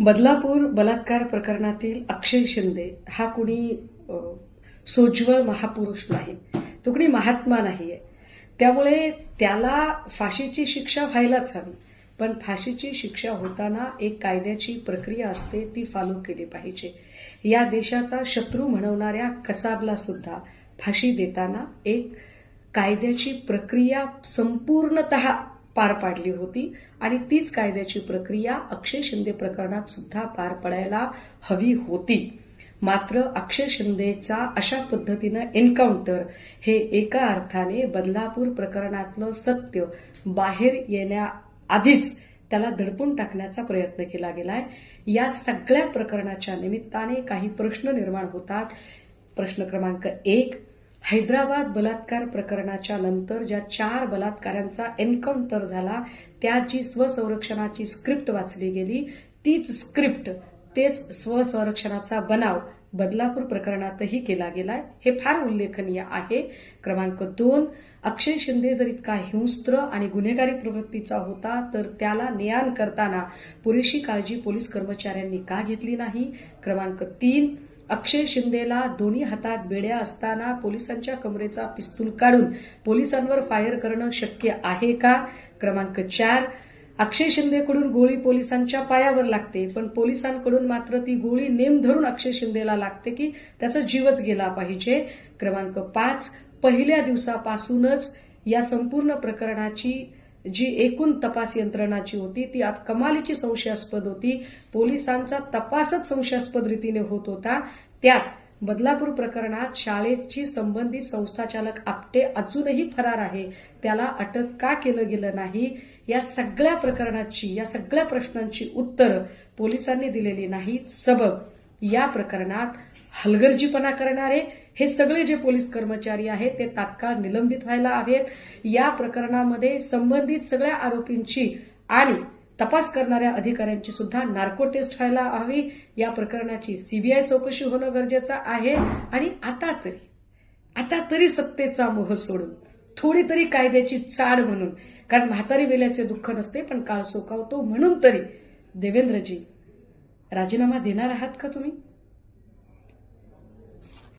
बदलापूर बलात्कार प्रकरणातील अक्षय शिंदे हा कुणी सोज्वळ महापुरुष नाही. तो कुणी महात्मा नाहीये. त्यामुळे त्याला फाशीची शिक्षा व्हायलाच हवी. पण फाशीची शिक्षा होताना एक कायद्याची प्रक्रिया असते ती फॉलो केली पाहिजे. या देशाचा शत्रू म्हणवणाऱ्या कसाबला सुद्धा फाशी देताना एक कायद्याची प्रक्रिया संपूर्णत पार पाडली होती आणि तीच कायद्याची प्रक्रिया अक्षय शिंदे प्रकरणात सुद्धा पार पडायला हवी होती. मात्र अक्षय शिंदेचा अशा पद्धतीनं एन्काउंटर हे एका अर्थाने बदलापूर प्रकरणातलं सत्य बाहेर येण्याआधीच त्याला दडपून टाकण्याचा प्रयत्न केला गेलाय. या सगळ्या प्रकरणाच्या निमित्ताने काही प्रश्न निर्माण होतात. प्रश्न क्रमांक एक हैदराबाद बलात्कार प्रकरणाच्या नंतर ज्या चार बलात्कारांचा एन्काउंटर झाला त्याची जी स्वसंरक्षणाची स्क्रिप्ट वाचली गेली. तीच स्क्रिप्ट तेच स्वसंरक्षणाचा बनाव बदलापूर प्रकरणातही केला गेलाय. हे फार उल्लेखनीय आहे. क्रमांक दोन अक्षय शिंदे जर इतका हिंस्त्र आणि गुन्हेगारी प्रवृत्तीचा होता तर त्याला नियान करताना पुरेशी काळजी पोलीस कर्मचाऱ्यांनी का घेतली नाही? क्रमांक तीन अक्षय शिंदेला दोन्ही हातात बेड्या असताना पोलिसांच्या कमरेचा पिस्तूल काढून पोलिसांवर फायर करणं शक्य आहे का? क्रमांक चार. अक्षय शिंदेकडून गोळी पोलिसांच्या पायावर लागते पण पोलिसांकडून मात्र ती गोळी नेम धरून अक्षय शिंदेला लागते की त्याचा जीवच गेला पाहिजे? क्रमांक पाच. पहिल्या दिवसापासूनच या संपूर्ण प्रकरणाची जी एकूण तपास यंत्रणाची होती ती आत कमालीची संशयास्पद होती. पोलिसांचा तपासच संशयास्पद रीतीने होत होता. त्यात बदलापूर प्रकरणात शाळेची संबंधित संस्थाचालक आपटे अजूनही फरार आहे. त्याला अटक का केलं गेलं नाही? या सगळ्या प्रकरणाची या सगळ्या प्रश्नांची उत्तरं पोलिसांनी दिलेली नाहीत. सबब या प्रकरणात हलगर्जीपणा करणारे हे सगळे जे पोलीस कर्मचारी आहेत ते तात्काळ निलंबित व्हायला हवेत. या प्रकरणामध्ये संबंधित सगळ्या आरोपींची आणि तपास करणाऱ्या अधिकाऱ्यांची सुद्धा नार्को टेस्ट व्हायला हवी. या प्रकरणाची सीबीआय चौकशी होणं गरजेचं आहे. आणि आता तरी आता तरी सत्तेचा मोह सोडून थोडी तरी कायद्याची चाड म्हणून कारण म्हातारी वेल्याचे दुःख नसते पण काळ सोकावतो म्हणून तरी देवेंद्रजी राजीनामा देणार आहात का तुम्ही?